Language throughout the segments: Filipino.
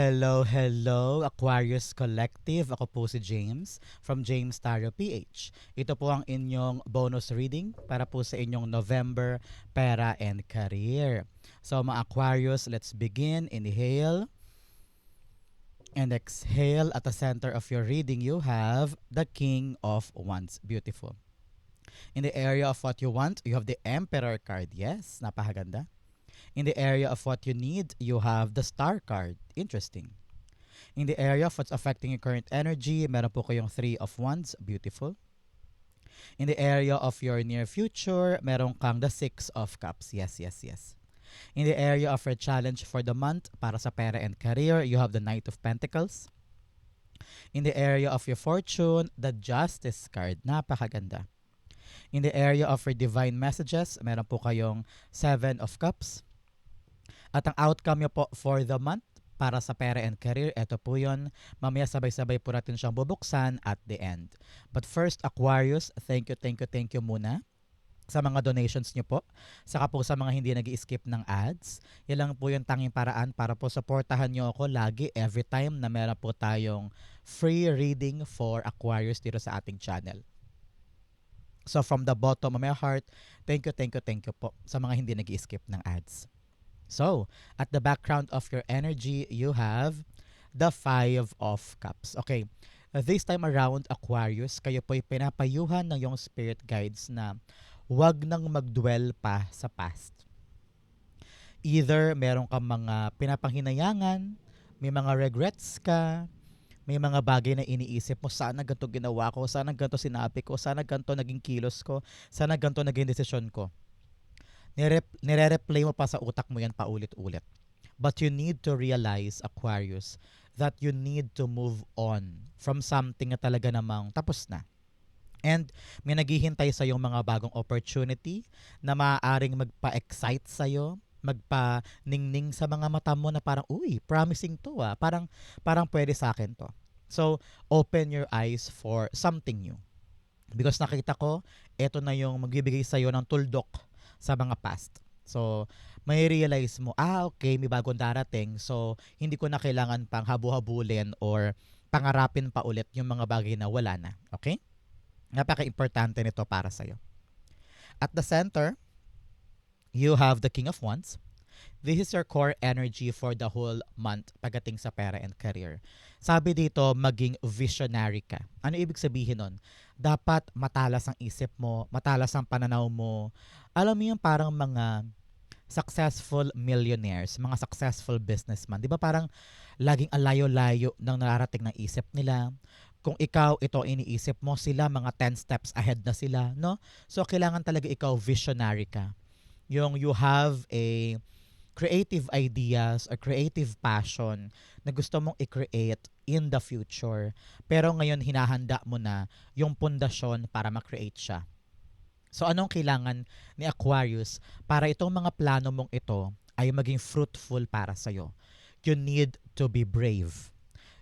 Hello, hello, Aquarius Collective. Ako po si James from James Tarot PH. Ito po ang inyong bonus reading para po sa inyong November Pera and Career. So mga Aquarius, let's begin. Inhale and exhale. At the center of your reading, you have the King of Wands. Beautiful. In the area of what you want, you have the Emperor card. Yes, napakaganda. In the area of what you need, you have the star card. Interesting. In the area of what's affecting your current energy, meron po kayong three of wands. Beautiful. In the area of your near future, meron kang the six of cups. Yes, yes, yes. In the area of your challenge for the month, para sa pera and career, you have the knight of pentacles. In the area of your fortune, the justice card. Napakaganda. In the area of your divine messages, meron po kayong seven of cups. At ang outcome nyo po for the month para sa pera and career, ito po yun. Mamaya sabay-sabay po natin siyang bubuksan at the end. But first, Aquarius, thank you, thank you, thank you muna sa mga donations nyo po. Saka po sa mga hindi nag skip ng ads. Yan lang po yung tanging paraan para po supportahan nyo ako lagi every time na meron po tayong free reading for Aquarius dito sa ating channel. So from the bottom of my heart, thank you, thank you, thank you po sa mga hindi nag skip ng ads. So, at the background of your energy, you have the Five of Cups. Okay, this time around, Aquarius, kayo po'y pinapayuhan ng yung spirit guides na wag nang magdwell pa sa past. Either meron kang mga pinapanghinayangan, may mga regrets ka, may mga bagay na iniisip mo, sana ganito ginawa ko, sana ganito sinabi ko, sana ganito naging kilos ko, sana ganito naging desisyon ko nire- nire-replay mo pa sa utak mo yan paulit-ulit. But you need to realize, Aquarius, that you need to move on from something na talaga namang tapos na. And may naghihintay sa yung mga bagong opportunity na maaaring magpa-excite sa iyo, magpa-ningning sa mga mata mo na parang, uy, promising to ah. Parang, parang pwede sa akin to. So, open your eyes for something new. Because nakita ko, ito na yung magbibigay sa iyo ng tuldok sa mga past. So, may realize mo, ah, okay, may bagong darating. So, hindi ko na kailangan pang habu-habulin or pangarapin pa ulit yung mga bagay na wala na. Okay? Napaka-importante nito para sa'yo. At the center, you have the King of Wands. This is your core energy for the whole month pagdating sa pera and career. Sabi dito, maging visionary ka. Ano ibig sabihin nun? Dapat matalas ang isip mo, matalas ang pananaw mo. Alam mo yung parang mga successful millionaires, mga successful businessman. Di ba parang laging alayo-layo ng nararating ng isip nila? Kung ikaw ito iniisip mo, sila mga 10 steps ahead na sila, no? So kailangan talaga ikaw visionary ka. Yung you have a creative ideas or creative passion na gusto mong i-create in the future. Pero ngayon hinahanda mo na yung pundasyon para ma-create siya. So anong kailangan ni Aquarius para itong mga plano mong ito ay maging fruitful para sa'yo? You need to be brave.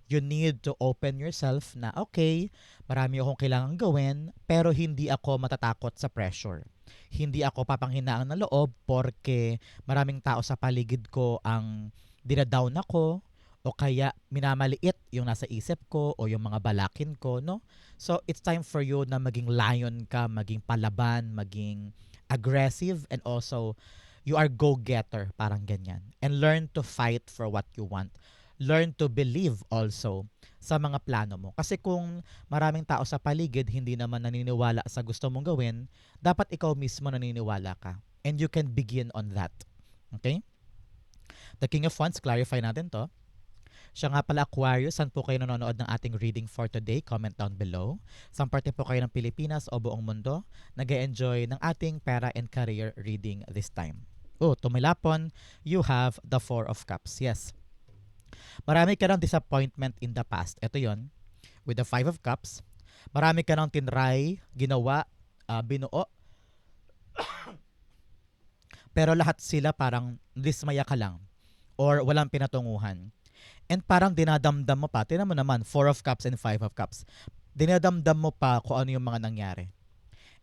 You need to open yourself na okay, marami akong kailangan gawin pero hindi ako matatakot sa pressure hindi ako papanghinaang ng loob porque maraming tao sa paligid ko ang dinadown ako o kaya minamaliit yung nasa isip ko o yung mga balakin ko, no? So, it's time for you na maging lion ka, maging palaban, maging aggressive and also you are go-getter, parang ganyan. And learn to fight for what you want. Learn to believe also sa mga plano mo. Kasi kung maraming tao sa paligid hindi naman naniniwala sa gusto mong gawin, dapat ikaw mismo naniniwala ka. And you can begin on that. Okay? The King of Wands, clarify natin to. Siya nga pala Aquarius, saan po kayo nanonood ng ating reading for today? Comment down below. Saan parte po kayo ng Pilipinas o buong mundo nag enjoy ng ating pera and career reading this time? Oh, tumilapon, you have the Four of Cups. Yes, Marami ka ng disappointment in the past. Ito yon with the Five of Cups. Marami ka ng tinry, ginawa, uh, binuo. Pero lahat sila parang dismaya ka lang or walang pinatunguhan. And parang dinadamdam mo pa. Tinan mo naman, Four of Cups and Five of Cups. Dinadamdam mo pa kung ano yung mga nangyari.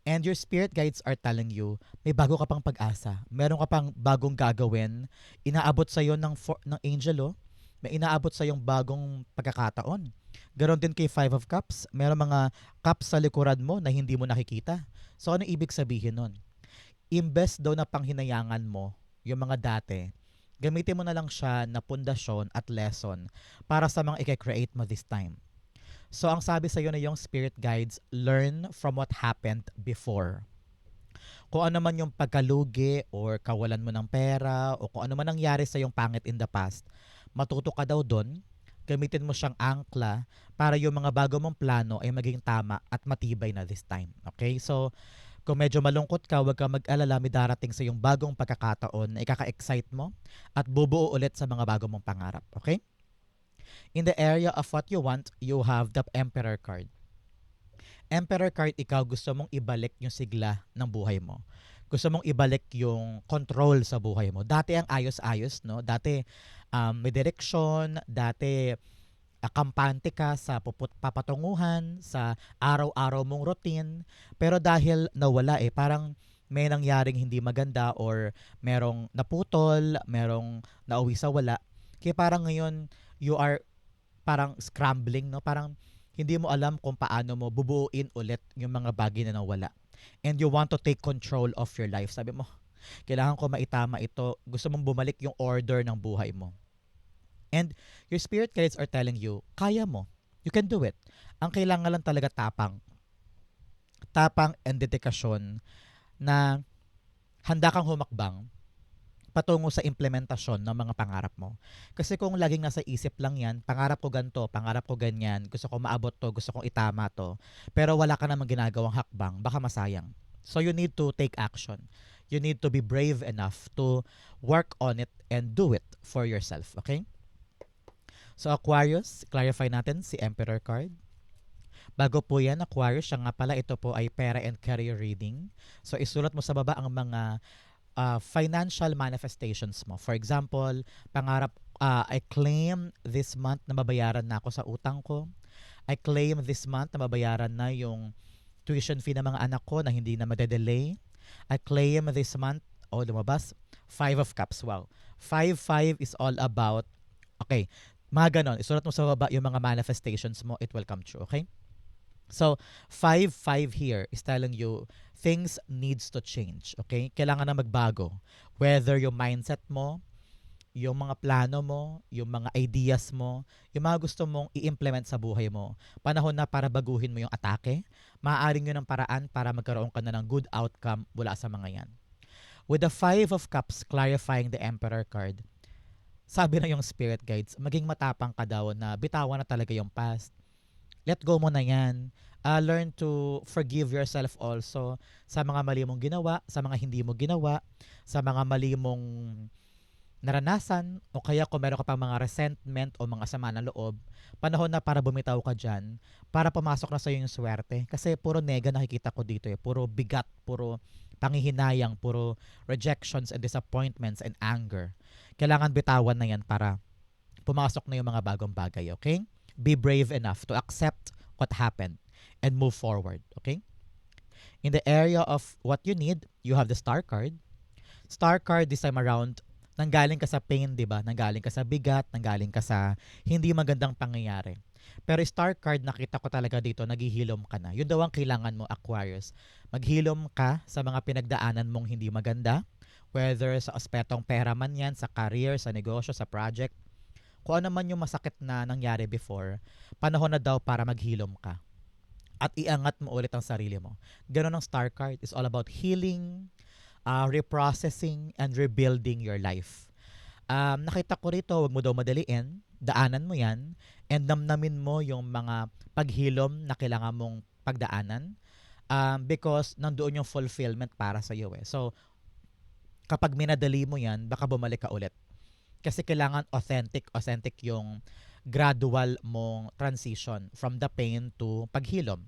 And your spirit guides are telling you, may bago ka pang pag-asa. Meron ka pang bagong gagawin. Inaabot sa'yo ng, for, ng angel, oh may inaabot sa yung bagong pagkakataon. Ganon din kay Five of Cups, meron mga cups sa likuran mo na hindi mo nakikita. So ano ibig sabihin nun? Imbes daw na panghinayangan mo yung mga dati, gamitin mo na lang siya na pundasyon at lesson para sa mga i-create mo this time. So ang sabi sa iyo na yung spirit guides, learn from what happened before. Kung ano man yung pagkalugi or kawalan mo ng pera o kung ano man nangyari sa yung pangit in the past, matuto ka daw doon, gamitin mo siyang angkla para yung mga bago mong plano ay maging tama at matibay na this time. Okay? So, kung medyo malungkot ka, huwag ka mag-alala, may darating sa yung bagong pagkakataon na ikaka-excite mo at bubuo ulit sa mga bago mong pangarap. Okay? In the area of what you want, you have the Emperor card. Emperor card, ikaw gusto mong ibalik yung sigla ng buhay mo. Gusto mong ibalik yung control sa buhay mo. Dati ang ayos-ayos, no? Dati um, may direksyon, dati kampante ka sa puput papatunguhan, sa araw-araw mong routine. Pero dahil nawala eh, parang may nangyaring hindi maganda or merong naputol, merong nauwi sa wala. Kaya parang ngayon, you are parang scrambling, no? Parang hindi mo alam kung paano mo bubuuin ulit yung mga bagay na nawala. And you want to take control of your life. Sabi mo, kailangan ko maitama ito. Gusto mong bumalik yung order ng buhay mo. And your spirit guides are telling you, kaya mo. You can do it. Ang kailangan lang talaga tapang. Tapang and dedikasyon na handa kang humakbang patungo sa implementasyon ng mga pangarap mo. Kasi kung laging nasa isip lang yan, pangarap ko ganto, pangarap ko ganyan, gusto ko maabot to, gusto kong itama to, pero wala ka namang ginagawang hakbang, baka masayang. So you need to take action. You need to be brave enough to work on it and do it for yourself, okay? So Aquarius, clarify natin si Emperor card. Bago po yan, Aquarius, siya nga pala, ito po ay pera and career reading. So isulat mo sa baba ang mga uh, financial manifestations mo. For example, pangarap, uh, I claim this month na mabayaran na ako sa utang ko. I claim this month na mabayaran na yung tuition fee ng mga anak ko na hindi na madedelay. I claim this month, oh lumabas, Five of Cups, wow. Five, five is all about, okay, mga ganon, isulat mo sa baba yung mga manifestations mo, it will come true, okay? So, 5-5 here is telling you things needs to change. Okay? Kailangan na magbago. Whether yung mindset mo, yung mga plano mo, yung mga ideas mo, yung mga gusto mong i-implement sa buhay mo. Panahon na para baguhin mo yung atake. Maaaring yun ang paraan para magkaroon ka na ng good outcome mula sa mga yan. With the Five of Cups clarifying the Emperor card, sabi na yung spirit guides, maging matapang ka daw na bitawan na talaga yung past let go mo na yan. Uh, learn to forgive yourself also sa mga mali mong ginawa, sa mga hindi mo ginawa, sa mga mali mong naranasan o kaya kung meron ka pang mga resentment o mga sama ng loob, panahon na para bumitaw ka dyan, para pumasok na sa yung swerte. Kasi puro nega nakikita ko dito eh. Puro bigat, puro pangihinayang, puro rejections and disappointments and anger. Kailangan bitawan na yan para pumasok na yung mga bagong bagay, okay? be brave enough to accept what happened and move forward. Okay? In the area of what you need, you have the star card. Star card this time around, nanggaling ka sa pain, di ba? Nanggaling ka sa bigat, nanggaling ka sa hindi magandang pangyayari. Pero star card, nakita ko talaga dito, naghihilom ka na. Yun daw ang kailangan mo, Aquarius. Maghilom ka sa mga pinagdaanan mong hindi maganda, whether sa aspetong pera man yan, sa career, sa negosyo, sa project, kung ano man yung masakit na nangyari before, panahon na daw para maghilom ka. At iangat mo ulit ang sarili mo. Ganon ang star card. is all about healing, uh, reprocessing, and rebuilding your life. Um, nakita ko rito, wag mo daw madaliin, daanan mo yan, and namnamin mo yung mga paghilom na kailangan mong pagdaanan um, because nandoon yung fulfillment para sa iyo eh. So, kapag minadali mo yan, baka bumalik ka ulit kasi kailangan authentic, authentic yung gradual mong transition from the pain to paghilom.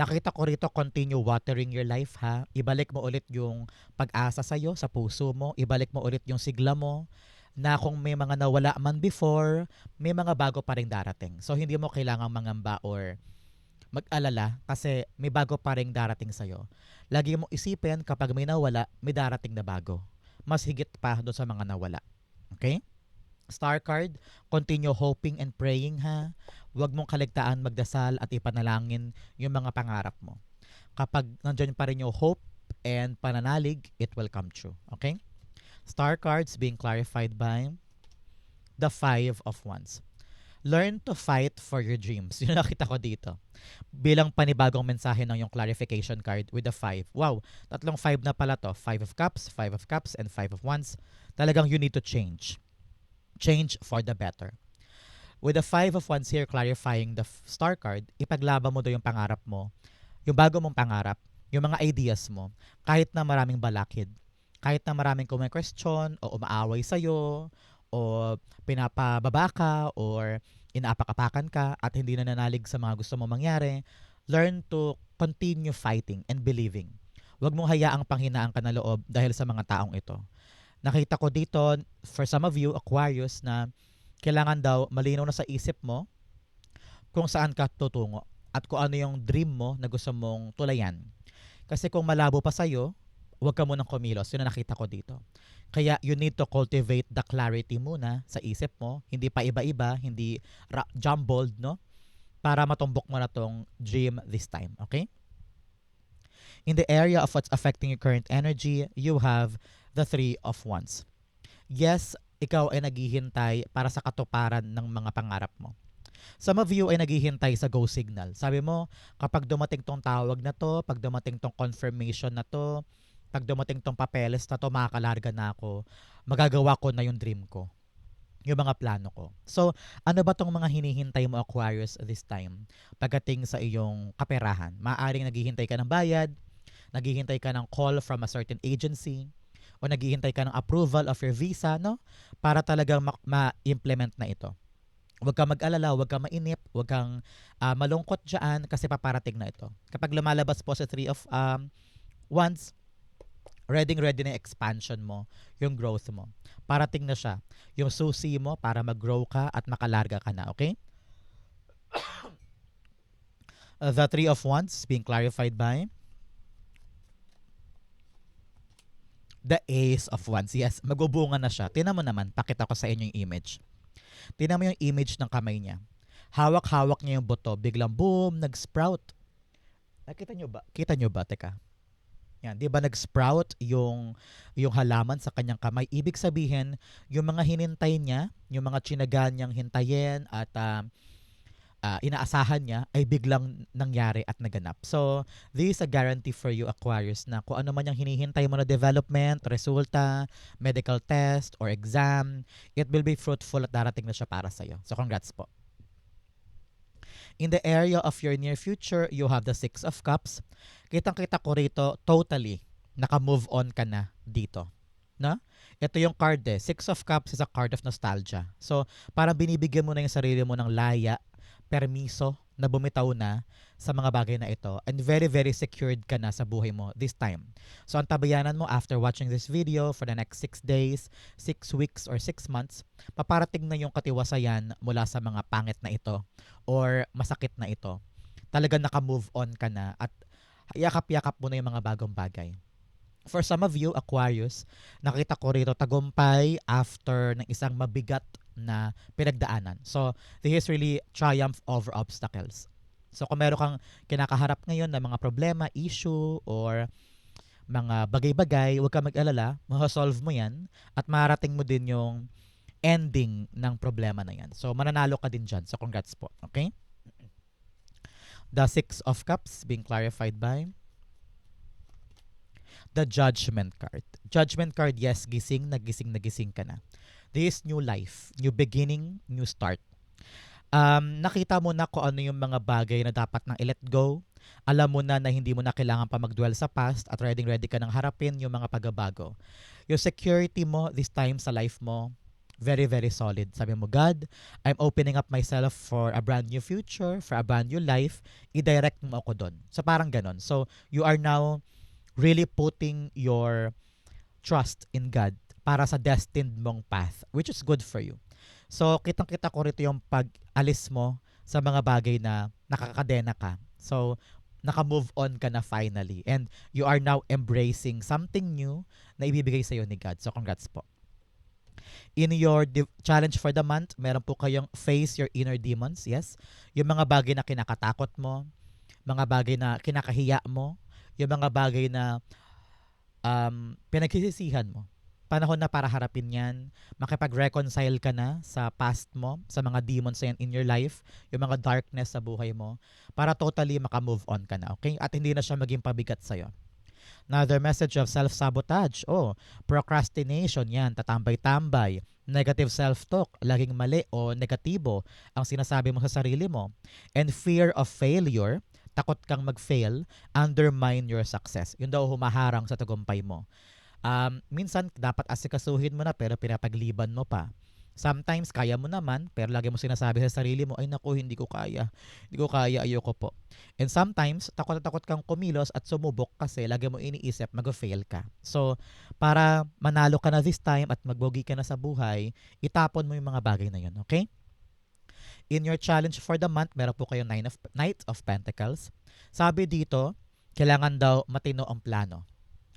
Nakita ko rito, continue watering your life ha. Ibalik mo ulit yung pag-asa sa'yo, sa puso mo. Ibalik mo ulit yung sigla mo na kung may mga nawala man before, may mga bago pa rin darating. So, hindi mo kailangang mangamba or mag-alala kasi may bago pa rin darating sa'yo. Lagi mo isipin kapag may nawala, may darating na bago. Mas higit pa doon sa mga nawala. Okay? Star card, continue hoping and praying ha. Huwag mong kaligtaan magdasal at ipanalangin yung mga pangarap mo. Kapag nandyan pa rin yung hope and pananalig, it will come true. Okay? Star cards being clarified by the Five of Wands. Learn to fight for your dreams. Yun nakita ko dito. Bilang panibagong mensahe ng yung clarification card with the five. Wow, tatlong five na pala to. Five of Cups, Five of Cups, and Five of Wands. Talagang you need to change. Change for the better. With the Five of Wands here clarifying the star card, ipaglaban mo daw yung pangarap mo, yung bago mong pangarap, yung mga ideas mo, kahit na maraming balakid, kahit na maraming question o umaaway sa'yo, o pinapababa ka, or inaapak-apakan ka, at hindi na nanalig sa mga gusto mo mangyari, learn to continue fighting and believing. Huwag mong hayaang panghinaan ka na loob dahil sa mga taong ito. Nakita ko dito, for some of you, Aquarius, na kailangan daw malinaw na sa isip mo kung saan ka tutungo at kung ano yung dream mo na gusto mong tulayan. Kasi kung malabo pa sa'yo, huwag ka munang kumilos. Yun ang nakita ko dito. Kaya you need to cultivate the clarity muna sa isip mo. Hindi pa iba-iba, hindi jumbled, no? Para matumbok mo na tong dream this time, okay? In the area of what's affecting your current energy, you have the Three of Wands. Yes, ikaw ay naghihintay para sa katuparan ng mga pangarap mo. Some of you ay naghihintay sa go signal. Sabi mo, kapag dumating tong tawag na to, pag dumating tong confirmation na to, pag dumating tong papeles na to, makakalarga na ako, magagawa ko na yung dream ko. Yung mga plano ko. So, ano ba tong mga hinihintay mo Aquarius this time? Pagdating sa iyong kaperahan. Maaring naghihintay ka ng bayad, naghihintay ka ng call from a certain agency, o naghihintay ka ng approval of your visa, no? Para talagang ma- ma-implement na ito. Huwag kang mag-alala, huwag kang mainip, huwag kang ah, malungkot dyan kasi paparating na ito. Kapag lumalabas po sa three of um, wands, ready ready na expansion mo, yung growth mo. Parating na siya. Yung susi mo para mag-grow ka at makalarga ka na, okay? The three of wands being clarified by the ace of wands. Yes, magbubunga na siya. Tingnan mo naman, pakita ko sa inyo yung image. Tingnan mo yung image ng kamay niya. Hawak-hawak niya yung buto. Biglang boom, nag-sprout. Nakita nyo ba? Kita nyo ba? Teka. Yan, 'di ba nag-sprout yung yung halaman sa kanyang kamay. Ibig sabihin, yung mga hinintay niya, yung mga tsinagan niyang hintayin at ah, ah, inaasahan niya ay biglang nangyari at naganap. So, this is a guarantee for you Aquarius na kung ano man yung hinihintay mo na development, resulta, medical test or exam, it will be fruitful at darating na siya para sa iyo. So, congrats po. In the area of your near future, you have the Six of Cups. Kitang-kita ko rito, totally, naka-move on ka na dito. Na? Ito yung card eh. Six of Cups is a card of nostalgia. So, parang binibigyan mo na yung sarili mo ng laya, permiso, na bumitaw na sa mga bagay na ito. And very, very secured ka na sa buhay mo this time. So, ang tabayanan mo after watching this video for the next six days, six weeks, or six months, paparating na yung katiwasayan mula sa mga pangit na ito or masakit na ito. Talagang naka-move on ka na at yakap-yakap mo na yung mga bagong bagay. For some of you, Aquarius, nakita ko rito tagumpay after ng isang mabigat na pinagdaanan. So, this is really triumph over obstacles. So, kung meron kang kinakaharap ngayon na mga problema, issue, or mga bagay-bagay, huwag ka mag-alala, mahasolve mo yan at marating mo din yung ending ng problema na yan. So, mananalo ka din dyan. So, congrats po. Okay? The Six of Cups being clarified by the Judgment card. Judgment card, yes, gising, nagising, nagising ka na. This is new life, new beginning, new start. Um, nakita mo na kung ano yung mga bagay na dapat nang i-let go. Alam mo na na hindi mo na kailangan pa mag-dwell sa past at ready ready ka nang harapin yung mga pagbabago. Yung security mo this time sa life mo, very, very solid. Sabi mo, God, I'm opening up myself for a brand new future, for a brand new life. I-direct mo ako doon. So parang ganon. So you are now really putting your trust in God para sa destined mong path, which is good for you. So, kitang-kita ko rito yung pag-alis mo sa mga bagay na nakakadena ka. So, naka-move on ka na finally. And you are now embracing something new na ibibigay sa'yo ni God. So, congrats po. In your challenge for the month, meron po kayong face your inner demons. Yes. Yung mga bagay na kinakatakot mo, mga bagay na kinakahiya mo, yung mga bagay na um, pinagsisisihan mo. Panahon na para harapin yan. Makipag-reconcile ka na sa past mo, sa mga demons na in your life, yung mga darkness sa buhay mo, para totally makamove on ka na, okay? At hindi na siya maging pabigat sa'yo. Another message of self-sabotage. Oh, procrastination yan, tatambay-tambay. Negative self-talk, laging mali o negatibo ang sinasabi mo sa sarili mo. And fear of failure, takot kang mag-fail, undermine your success. Yun daw humaharang sa tagumpay mo. Um, minsan, dapat asikasuhin mo na pero pinapagliban mo pa. Sometimes, kaya mo naman, pero lagi mo sinasabi sa sarili mo, ay naku, hindi ko kaya. Hindi ko kaya, ayoko po. And sometimes, takot na takot kang kumilos at sumubok kasi lagi mo iniisip, mag-fail ka. So, para manalo ka na this time at magbogi ka na sa buhay, itapon mo yung mga bagay na yun, okay? In your challenge for the month, meron po kayong Nine of, Knight of Pentacles. Sabi dito, kailangan daw matino ang plano.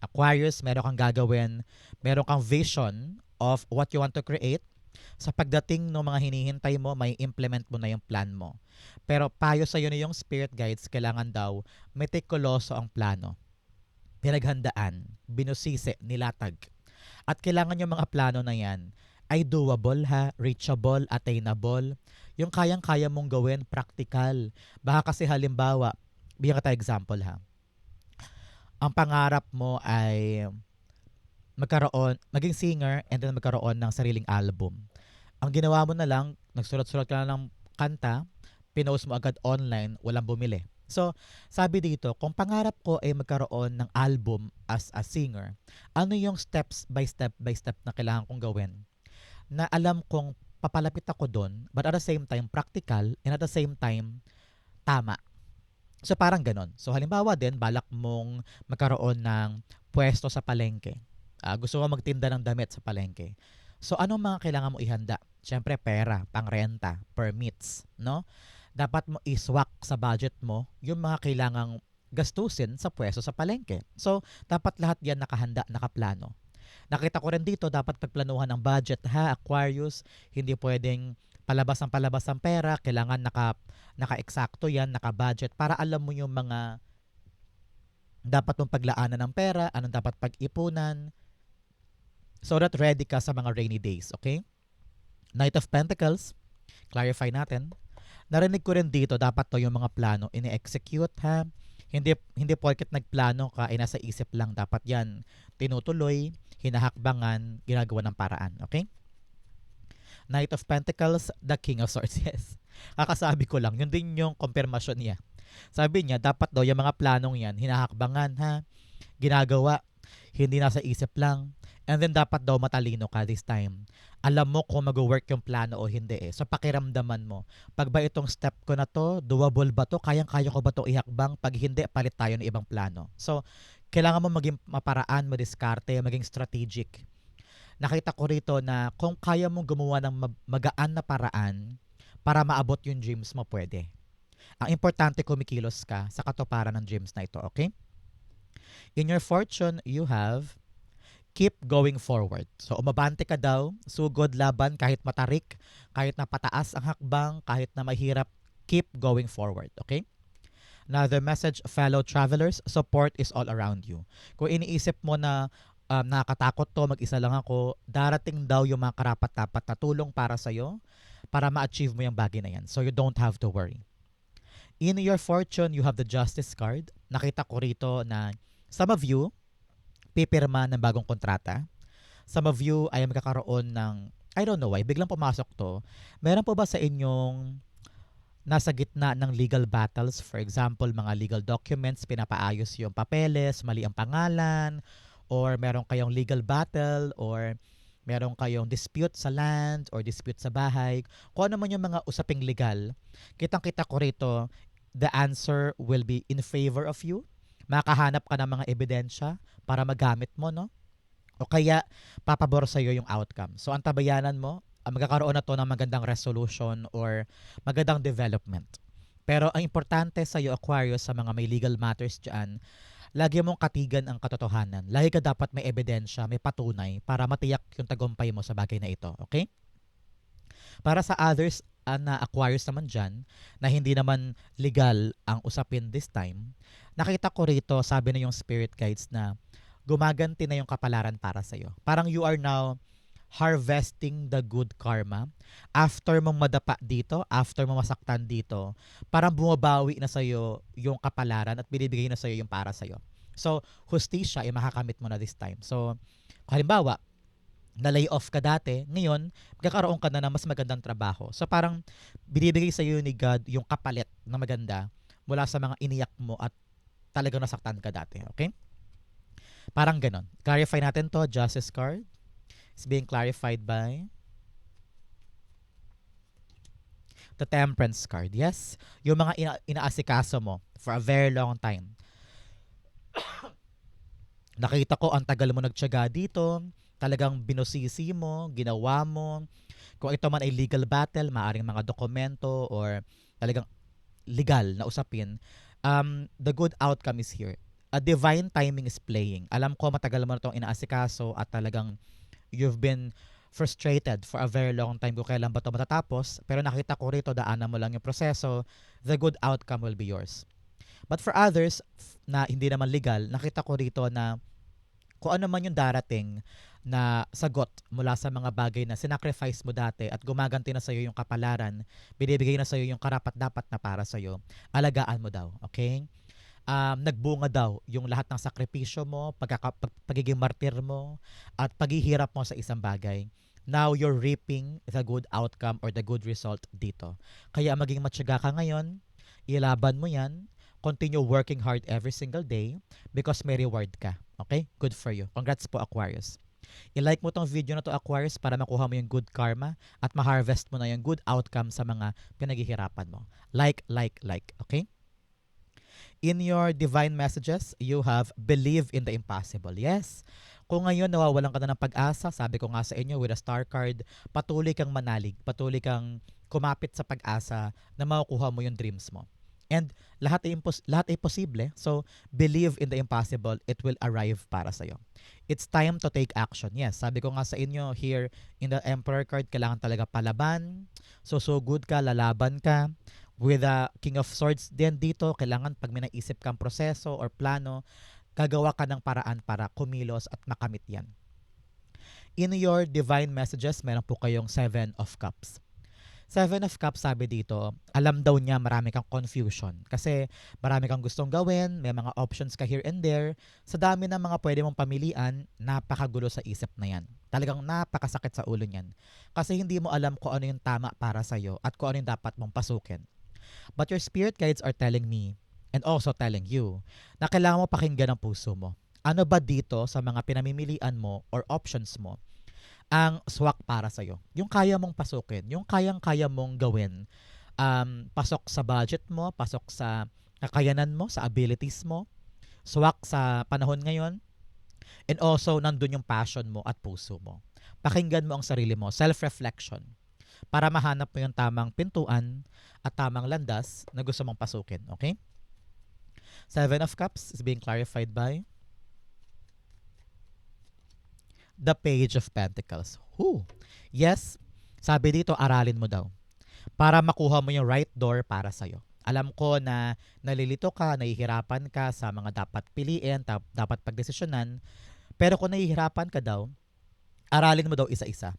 Aquarius, meron kang gagawin, meron kang vision of what you want to create. Sa pagdating ng mga hinihintay mo, may implement mo na yung plan mo. Pero payo sa iyo na yung spirit guides, kailangan daw meticuloso ang plano. Pinaghandaan, binusisi, nilatag. At kailangan yung mga plano na yan ay doable ha, reachable, attainable. Yung kayang-kaya mong gawin, practical. Baka kasi halimbawa, bigyan ka tayo example ha ang pangarap mo ay magkaroon, maging singer and then magkaroon ng sariling album. Ang ginawa mo na lang, nagsulat-sulat ka na ng kanta, pinost mo agad online, walang bumili. So, sabi dito, kung pangarap ko ay magkaroon ng album as a singer, ano yung steps by step by step na kailangan kong gawin? Na alam kong papalapit ako doon, but at the same time, practical, and at the same time, tama. So parang ganon. So halimbawa din, balak mong magkaroon ng pwesto sa palengke. Uh, gusto mo magtinda ng damit sa palengke. So anong mga kailangan mo ihanda? Siyempre pera, pangrenta, permits, no? Dapat mo iswak sa budget mo yung mga kailangang gastusin sa pwesto sa palengke. So dapat lahat yan nakahanda, nakaplano. Nakita ko rin dito, dapat pagplanuhan ng budget ha, Aquarius, hindi pwedeng palabas ang palabas ang pera, kailangan naka naka-eksakto yan, naka-budget para alam mo yung mga dapat mong paglaanan ng pera, anong dapat pag-ipunan so that ready ka sa mga rainy days, okay? Knight of Pentacles, clarify natin. Narinig ko rin dito, dapat to yung mga plano ini-execute ha. Hindi hindi porket nagplano ka ay nasa isip lang dapat 'yan tinutuloy, hinahakbangan, ginagawa ng paraan, okay? Knight of Pentacles, the King of Swords. Yes. Kakasabi ko lang, yun din yung confirmation niya. Sabi niya, dapat daw yung mga planong yan, hinahakbangan ha, ginagawa, hindi nasa isip lang. And then dapat daw matalino ka this time. Alam mo kung mag-work yung plano o hindi eh. So pakiramdaman mo. Pag ba itong step ko na to, doable ba to? Kayang-kaya ko ba to ihakbang? Pag hindi, palit tayo ng ibang plano. So, kailangan mo maging maparaan, madiskarte, maging strategic nakita ko rito na kung kaya mong gumawa ng magaan na paraan para maabot yung dreams mo, pwede. Ang importante kumikilos ka sa katuparan ng dreams na ito, okay? In your fortune, you have keep going forward. So, umabante ka daw, sugod laban kahit matarik, kahit na pataas ang hakbang, kahit na mahirap, keep going forward, okay? Another message, fellow travelers, support is all around you. Kung iniisip mo na um, nakakatakot to, mag-isa lang ako, darating daw yung mga karapat-dapat na tulong para sa'yo para ma-achieve mo yung bagay na yan. So you don't have to worry. In your fortune, you have the justice card. Nakita ko rito na some of you, pipirma ng bagong kontrata. Some of you ay magkakaroon ng, I don't know why, biglang pumasok to. Meron po ba sa inyong nasa gitna ng legal battles? For example, mga legal documents, pinapaayos yung papeles, mali ang pangalan, or meron kayong legal battle or meron kayong dispute sa land or dispute sa bahay, kung ano man yung mga usaping legal, kitang-kita ko rito, the answer will be in favor of you. Makahanap ka ng mga ebidensya para magamit mo, no? O kaya, papabor sa'yo yung outcome. So, ang tabayanan mo, uh, magkakaroon na to ng magandang resolution or magandang development. Pero ang importante sa iyo, Aquarius, sa mga may legal matters dyan, lagi mong katigan ang katotohanan. Lagi ka dapat may ebidensya, may patunay para matiyak yung tagumpay mo sa bagay na ito. Okay? Para sa others uh, na Aquarius naman dyan, na hindi naman legal ang usapin this time, nakita ko rito, sabi na yung spirit guides na gumaganti na yung kapalaran para sa'yo. Parang you are now harvesting the good karma. After mong madapa dito, after mong masaktan dito, parang bumabawi na sa'yo yung kapalaran at binibigay na sa'yo yung para sa'yo. So, hustisya ay makakamit mo na this time. So, halimbawa, na-lay off ka dati, ngayon, magkakaroon ka na ng mas magandang trabaho. So, parang binibigay sa iyo ni God yung kapalit na maganda mula sa mga iniyak mo at talagang nasaktan ka dati. Okay? Parang ganon. Clarify natin to. Justice card is being clarified by the temperance card. Yes, yung mga ina- inaasikaso mo for a very long time. Nakita ko ang tagal mo nagtiyaga dito, talagang binusisi mo, ginawa mo. Kung ito man ay legal battle, maaring mga dokumento or talagang legal na usapin, um, the good outcome is here. A divine timing is playing. Alam ko matagal mo na itong inaasikaso at talagang you've been frustrated for a very long time kung kailan ba ito matatapos. Pero nakita ko rito, daanan mo lang yung proseso, the good outcome will be yours. But for others na hindi naman legal, nakita ko rito na kung ano man yung darating na sagot mula sa mga bagay na sinacrifice mo dati at gumaganti na sa'yo yung kapalaran, binibigay na sa'yo yung karapat-dapat na para sa'yo, alagaan mo daw, okay? Um, nagbunga daw yung lahat ng sakripisyo mo, pagkaka, pag, pagiging martir mo, at paghihirap mo sa isang bagay. Now you're reaping the good outcome or the good result dito. Kaya maging matyaga ka ngayon, ilaban mo yan, continue working hard every single day because may reward ka. Okay? Good for you. Congrats po Aquarius. I-like mo tong video na to Aquarius para makuha mo yung good karma at ma-harvest mo na yung good outcome sa mga pinaghihirapan mo. Like, like, like. Okay? In your divine messages, you have believe in the impossible. Yes. Kung ngayon nawawalan ka na ng pag-asa, sabi ko nga sa inyo with a star card, patuloy kang manalig, patuloy kang kumapit sa pag-asa na makukuha mo yung dreams mo. And lahat ay, impos- lahat ay posible. So, believe in the impossible. It will arrive para sa'yo. It's time to take action. Yes, sabi ko nga sa inyo here in the Emperor card, kailangan talaga palaban. So, so good ka, lalaban ka. With the King of Swords din dito, kailangan pag may naisip kang proseso or plano, gagawa ka ng paraan para kumilos at makamit yan. In your divine messages, meron po kayong Seven of Cups. Seven of Cups sabi dito, alam daw niya marami kang confusion kasi marami kang gustong gawin, may mga options ka here and there. Sa dami ng mga pwede mong pamilian, napakagulo sa isip na yan. Talagang napakasakit sa ulo niyan. Kasi hindi mo alam kung ano yung tama para sa'yo at kung ano yung dapat mong pasukin. But your spirit guides are telling me and also telling you na kailangan mo pakinggan ang puso mo. Ano ba dito sa mga pinamimilian mo or options mo ang swak para sa'yo. Yung kaya mong pasukin, yung kayang-kaya mong gawin. Um, pasok sa budget mo, pasok sa kakayanan mo, sa abilities mo, swak sa panahon ngayon, and also nandun yung passion mo at puso mo. Pakinggan mo ang sarili mo, self-reflection, para mahanap mo yung tamang pintuan at tamang landas na gusto mong pasukin. Okay? Seven of Cups is being clarified by the Page of Pentacles. Who? Yes, sabi dito, aralin mo daw. Para makuha mo yung right door para sa'yo. Alam ko na nalilito ka, nahihirapan ka sa mga dapat piliin, tap, dapat pagdesisyonan. Pero kung nahihirapan ka daw, aralin mo daw isa-isa.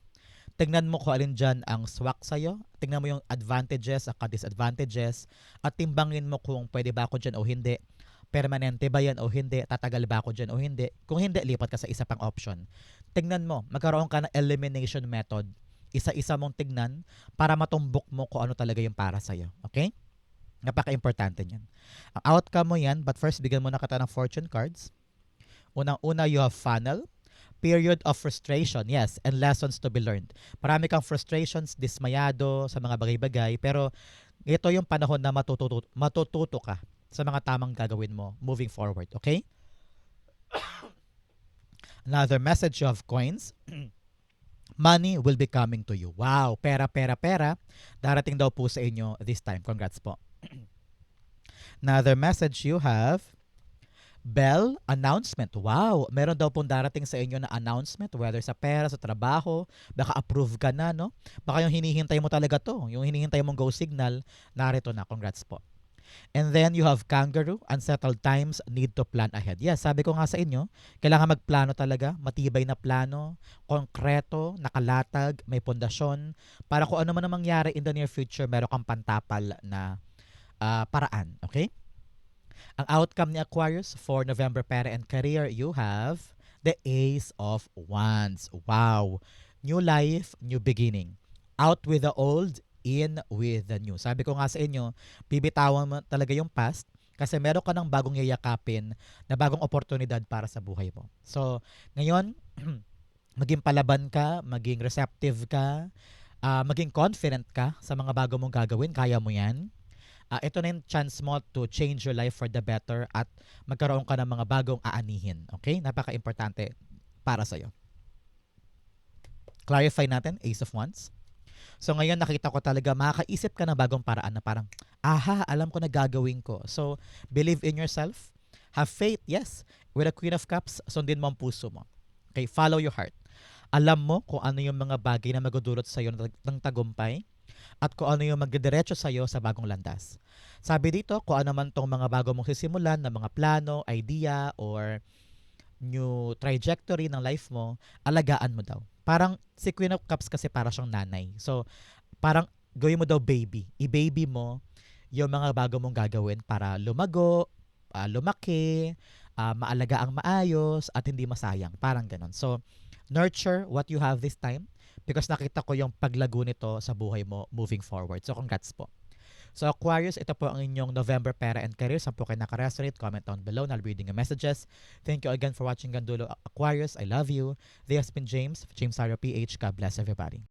Tingnan mo kung alin dyan ang swak sa'yo. Tingnan mo yung advantages at disadvantages. At timbangin mo kung pwede ba ako dyan o hindi permanente ba yan o hindi, tatagal ba ako dyan o hindi. Kung hindi, lipat ka sa isa pang option. Tingnan mo, magkaroon ka ng elimination method. Isa-isa mong tignan para matumbok mo kung ano talaga yung para sa'yo. Okay? Napaka-importante niyan. Ang outcome mo yan, but first, bigyan mo na kita ng fortune cards. Unang-una, you have funnel. Period of frustration, yes, and lessons to be learned. Marami kang frustrations, dismayado sa mga bagay-bagay, pero ito yung panahon na matututo, matututo ka sa mga tamang gagawin mo moving forward. Okay? Another message of coins. Money will be coming to you. Wow, pera, pera, pera. Darating daw po sa inyo this time. Congrats po. Another message you have. Bell, announcement. Wow, meron daw pong darating sa inyo na announcement whether sa pera, sa trabaho, baka approve ka na, no? Baka yung hinihintay mo talaga to, yung hinihintay mong go signal, narito na. Congrats po. And then you have kangaroo, unsettled times, need to plan ahead. Yes, sabi ko nga sa inyo, kailangan magplano talaga, matibay na plano, konkreto, nakalatag, may pundasyon, para kung ano man ang mangyari in the near future, meron kang pantapal na ah, paraan. Okay? Ang outcome ni Aquarius for November Pera and Career, you have the Ace of Wands. Wow! New life, new beginning. Out with the old, in with the new. Sabi ko nga sa inyo, bibitawan mo talaga yung past kasi meron ka ng bagong yayakapin na bagong oportunidad para sa buhay mo. So, ngayon, maging palaban ka, maging receptive ka, ah, maging confident ka sa mga bago mong gagawin. Kaya mo yan. Ah, ito na yung chance mo to change your life for the better at magkaroon ka ng mga bagong aanihin. Okay? Napaka-importante para sa'yo. Clarify natin, Ace of Wands. So ngayon nakita ko talaga makakaisip ka ng bagong paraan na parang, aha, alam ko na gagawin ko. So believe in yourself. Have faith, yes. With a Queen of Cups, sundin mo ang puso mo. Okay, follow your heart. Alam mo kung ano yung mga bagay na magdudulot sa iyo ng tagumpay at kung ano yung magdidiretso sa iyo sa bagong landas. Sabi dito, kung ano man tong mga bago mong sisimulan na mga plano, idea, or new trajectory ng life mo, alagaan mo daw. Parang si Queen of Cups kasi para siyang nanay. So, parang gawin mo daw baby. I-baby mo yung mga bago mong gagawin para lumago, ah, lumaki, ah, maalaga ang maayos, at hindi masayang. Parang ganon. So, nurture what you have this time because nakita ko yung paglago nito sa buhay mo moving forward. So, congrats po. So Aquarius, ito po ang inyong November Pera and Career. Saan po kayo nakaresonate? Comment down below. I'll be reading your messages. Thank you again for watching Gandulo Aquarius. I love you. This has been James, James Saro PH. God bless everybody.